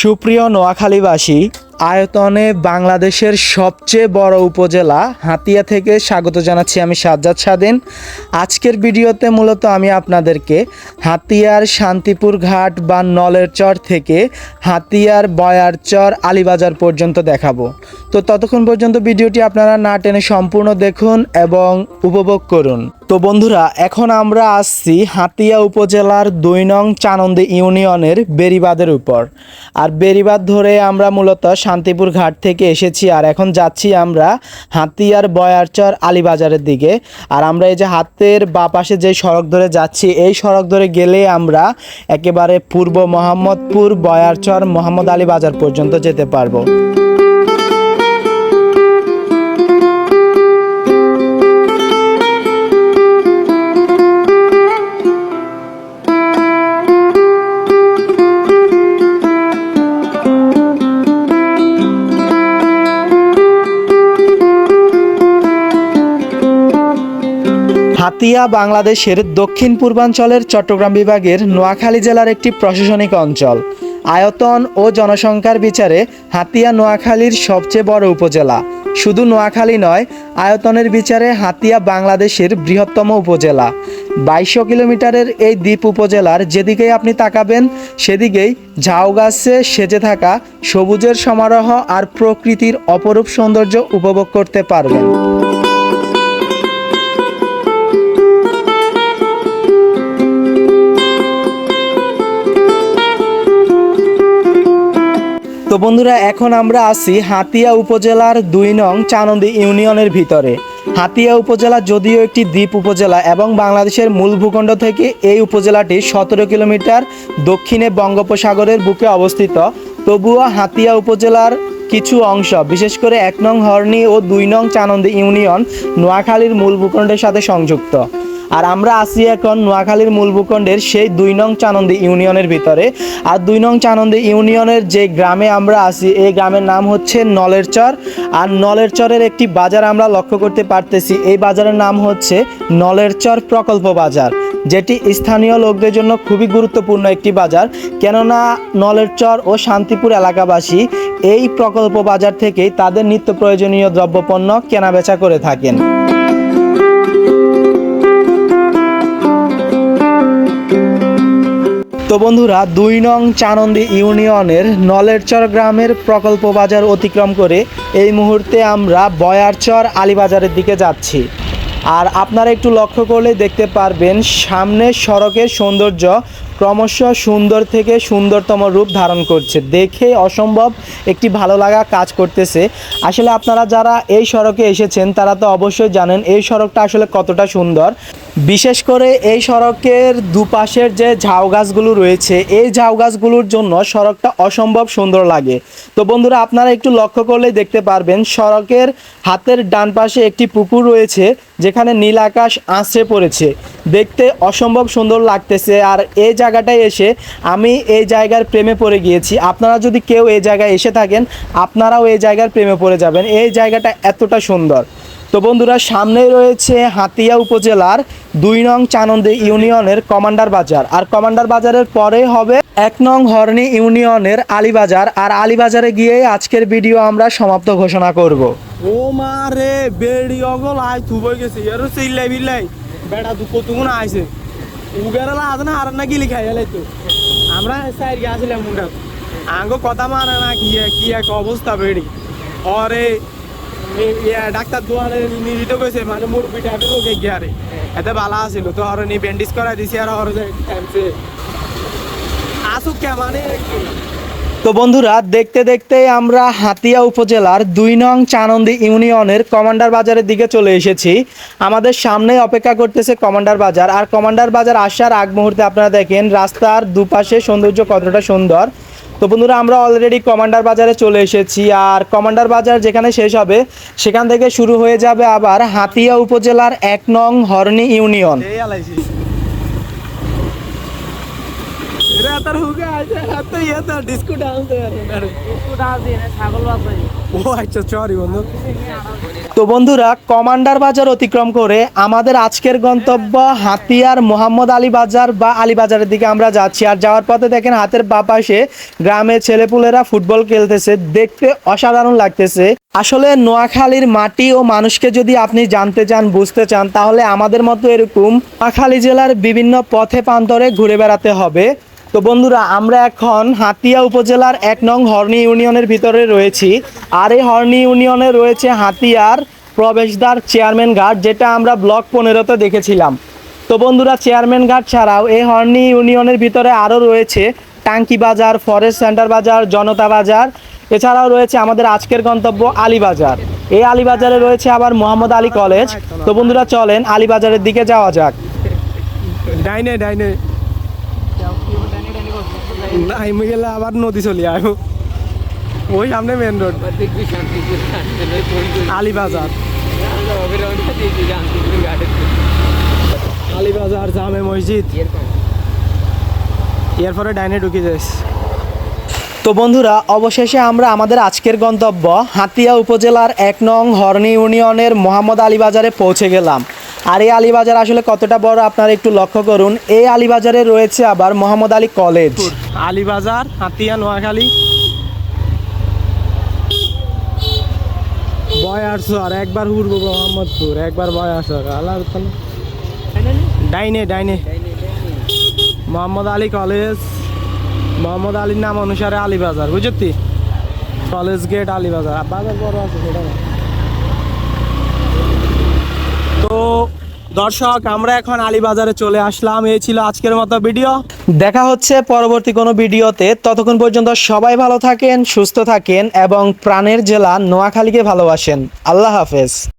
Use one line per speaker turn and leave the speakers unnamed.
সুপ্রিয় নোয়াখালীবাসী, আয়তনে বাংলাদেশের সবচেয়ে বড় উপজেলা হাতিয়া থেকে স্বাগত জানাচ্ছি আমি সাজ্জাদ স্বাধীন। আজকের ভিডিওতে মূলত আমি আপনাদেরকে হাতিয়ার শান্তিপুর ঘাট বা নলের চর থেকে হাতিয়ার বয়ার চর আলিবাজার পর্যন্ত দেখাবো। তো ততক্ষণ পর্যন্ত ভিডিওটি আপনারা না টেনে সম্পূর্ণ দেখুন এবং উপভোগ করুন। তো বন্ধুরা, এখন আমরা আসছি হাতিয়া উপজেলার দুই নং চানন্দী ইউনিয়নের বেরিবাদের উপর। আর বেরিবাদ ধরে আমরা মূলত শান্তিপুর ঘাট থেকে এসেছি আর এখন যাচ্ছি আমরা হাতিয়ার বয়ারচর আলিবাজারের দিকে। আর আমরা এই যে হাতের বা পাশে যে সড়ক ধরে যাচ্ছি, এই সড়ক ধরে গেলে আমরা একেবারে পূর্ব মোহাম্মদপুর বয়ারচর মোহাম্মদ আলী বাজার পর্যন্ত যেতে পারব। হাতিয়া বাংলাদেশের দক্ষিণ পূর্বাঞ্চলের চট্টগ্রাম বিভাগের নোয়াখালী জেলার একটি প্রশাসনিক অঞ্চল। আয়তন ও জনসংখ্যার বিচারে হাতিয়া নোয়াখালীর সবচেয়ে বড় উপজেলা। শুধু নোয়াখালী নয়, আয়তনের বিচারে হাতিয়া বাংলাদেশের বৃহত্তম উপজেলা। বাইশশো কিলোমিটারের এই দ্বীপ উপজেলার যেদিকেই আপনি তাকাবেন, সেদিকেই ঝাউ গাছে সেজে থাকা সবুজের সমারোহ আর প্রকৃতির অপরূপ সৌন্দর্য উপভোগ করতে পারবেন। তো বন্ধুরা, এখন আমরা আছি হাতিয়া উপজেলার দুই নং চানন্দি ইউনিয়নের ভিতরে। হাতিয়া উপজেলা যদিও একটি দ্বীপ উপজেলা এবং বাংলাদেশের মূল ভূখণ্ড থেকে এই উপজেলাটি সতেরো কিলোমিটার দক্ষিণে বঙ্গোপসাগরের বুকে অবস্থিত। তবুও হাতিয়া উপজেলার কিছু অংশ, বিশেষ করে এক নং হর্নি ও দুই নং চানন্দি ইউনিয়ন, নোয়াখালীর মূল ভূখণ্ডের সাথে সংযুক্ত। আর আমরা আছি এখন নোয়াখালীর মূল ভূখণ্ডের সেই দুই নং চানন্দি ইউনিয়নের ভিতরে। আর দুই নং চানন্দি ইউনিয়নের যে গ্রামে আমরা আছি, এই গ্রামের নাম হচ্ছে নলের চর আর নলের চরের একটি বাজার আমরা লক্ষ্য করতে পারতেছি, এই বাজারের নাম হচ্ছে নলের চর প্রকল্প বাজার, যেটি স্থানীয় লোকদের জন্য খুবই গুরুত্বপূর্ণ একটি বাজার। কেননা নলের চর ও শান্তিপুর এলাকাবাসী এই প্রকল্প বাজার থেকেই তাদের নিত্য প্রয়োজনীয় দ্রব্যপণ্য কেনাবেচা করে থাকেন। তো বন্ধুরা, দুই নং চানন্দি ইউনিয়নের নলেরচর গ্রামের প্রকল্প বাজার অতিক্রম করে এই মুহূর্তে আমরা বয়ারচর আলীবাজারের দিকে যাচ্ছি। আর আপনারা একটু লক্ষ্য করলে দেখতে পারবেন, সামনে সড়কের সৌন্দর্য ক্রমশ সুন্দর থেকে সুন্দরতম রূপ ধারণ করছে। দেখে অসম্ভব একটি ভালো লাগা কাজ করতেছে। আসলে আপনারা যারা এই সড়কে এসেছেন, তারা তো অবশ্যই জানেন এই সড়কটা আসলে কতটা সুন্দর। বিশেষ করে এই সড়কের দুপাশের যে ঝাউ গাছগুলো রয়েছে, এই ঝাউ গাছগুলোর জন্য সড়কটা অসম্ভব সুন্দর লাগে। তো বন্ধুরা, আপনারা একটু লক্ষ্য করলেই দেখতে পারবেন, সড়কের হাতের ডান পাশে একটি পুকুর রয়েছে, যেখানে নীল আকাশ আঁচড়ে পড়েছে। দেখতে অসম্ভব সুন্দর লাগতেছে আর এই জায়গাটায় এসে আমি এই জায়গার প্রেমে পড়ে গিয়েছি। আপনারা যদি কেউ এই জায়গায় এসে থাকেন, আপনারাও এই জায়গার প্রেমে পড়ে যাবেন। এই জায়গাটা এতটা সুন্দর। তো বন্ধুরা, সামনেই রয়েছে হাতিয়া উপজেলার দুই নং চানন্দী ইউনিয়নের কমান্ডার বাজার। আর কমান্ডার বাজারের পরে হবে এক নং হর্নি ইউনিয়নের আলীবাজার। আর আলীবাজারে গিয়ে আজকের ভিডিও আমরা সমাপ্ত ঘোষণা করব।
ও মা রে, বেড়ি অগল আই তুবই গেছে। এর চিল্লাই বিল্লাই। বেড়া দু কতগুণ আইছে। উগারালা আজ না আর না গিলি খাই তো। আমরা সাইড গেছিলাম মুন্ডা আঙ্গো কথা মানে না, কি কি এক অবস্থা বেড়ি। অরে ডাক্তার দোয়ারে নিজিত কইছে মানে মোর পিঠা ওকে গিয়ারে এতে বালা আছিল, তো আর নি ব্যান্ডেজ করা দিছি আর আর আসুক কে মানে
তো বন্ধুরা, দেখতে দেখতে আমরা হাতিয়া উপজেলার দুই নং চানন্দি ইউনিয়নের কমান্ডার বাজারের দিকে চলে এসেছি। আমাদের সামনে অপেক্ষা করতেছে কমান্ডার বাজার। আর কমান্ডার বাজার আসার আগ মুহূর্তে আপনারা দেখেন, রাস্তার দুপাশে সৌন্দর্য কতটা সুন্দর। তো বন্ধুরা, আমরা অলরেডি কমান্ডার বাজারে চলে এসেছি। আর কমান্ডার বাজার যেখানে শেষ হবে, সেখান থেকে শুরু হয়ে যাবে আবার হাতিয়া উপজেলার এক নং হরনি ইউনিয়ন।
হুগে আছে এত ইয়ে তো ডিস্কো ডান্স
একটু ডাল দিয়ে ছাগল
ও আচ্ছা সরি বন্ধু
তো বন্ধুরা কমান্ডার বাজার অতিক্রম করে আমাদের আজকের গন্তব্য হাতিয়ার মোহাম্মদ আলী বাজার বা আলী বাজারের দিকে আমরা যাচ্ছি। আর যাওয়ার পথে দেখেন হাতের বা পাশে গ্রামের ছেলেপুলেরা ফুটবল খেলতেছে। দেখতে অসাধারণ লাগতেছে। আসলে নোয়াখালীর মাটি ও মানুষকে যদি আপনি জানতে চান বুঝতে চান তাহলে আমাদের মতো এরকম নোয়াখালী জেলার বিভিন্ন পথে প্রান্তরে ঘুরে বেড়াতে হবে। তো বন্ধুরা, আমরা এখন হাতিয়া উপজেলার এক নং হর্নি ইউনিয়নের ভিতরে রয়েছি। আর এই হর্নি ইউনিয়নে রয়েছে হাতিয়ার প্রবেশদ্বার চেয়ারম্যান ঘাট, যেটা আমরা ব্লক পনেরোতে দেখেছিলাম। তো বন্ধুরা, চেয়ারম্যান ঘাট ছাড়াও এই হর্নি ইউনিয়নের ভিতরে আরও রয়েছে টাঙ্কি বাজার, ফরেস্ট সেন্টার বাজার, জনতা বাজার। এছাড়াও রয়েছে আমাদের আজকের গন্তব্য আলীবাজার এই আলীবাজারে রয়েছে আবার মোহাম্মদ আলী কলেজ। তো বন্ধুরা, চলেন আলীবাজারের দিকে যাওয়া যাক।
ডাইনে ডাইনে। নাইমে গেলে আবার নদী চলে আয় ওই সামনে মেন রোড আলীবাজার। আলীবাজার জামে মসজিদ। এরপরে ডাইনে ঢুকে যাস
তো বন্ধুরা, অবশেষে আমরা আমাদের আজকের গন্তব্য হাতিয়া উপজেলার এক নং হর্নি ইউনিয়নের মোহাম্মদ আলী বাজারে পৌঁছে গেলাম। আর এই আলীবাজার আসলে কতটা বড় আপনারা একটু লক্ষ্য করুন। এই আলীবাজারে রয়েছে আবার মোহাম্মদ আলী কলেজ।
আলীবাজার, হাতিয়া, নোয়াখালী। বয়ারসর একবার উঠবো মোহাম্মদপুর, একবার বয়ারসর আল্লাহ ডাইনে ডাইনে। মোহাম্মদ আলী কলেজ, মোহাম্মদ আলীর নাম অনুসারে আলীবাজার বুঝতি কলেজ গেট আলীবাজার। বাজার বড় আছে, সেটা না। তো দর্শক, আমরা এখন আলীবাজারে চলে আসলাম। এই ছিল আজকের মতো ভিডিও।
দেখা হচ্ছে পরবর্তী কোনো ভিডিওতে। ততক্ষণ পর্যন্ত সবাই ভালো থাকেন, সুস্থ থাকেন এবং প্রাণের জেলা নোয়াখালীকে ভালোবাসেন। আল্লাহ হাফেজ।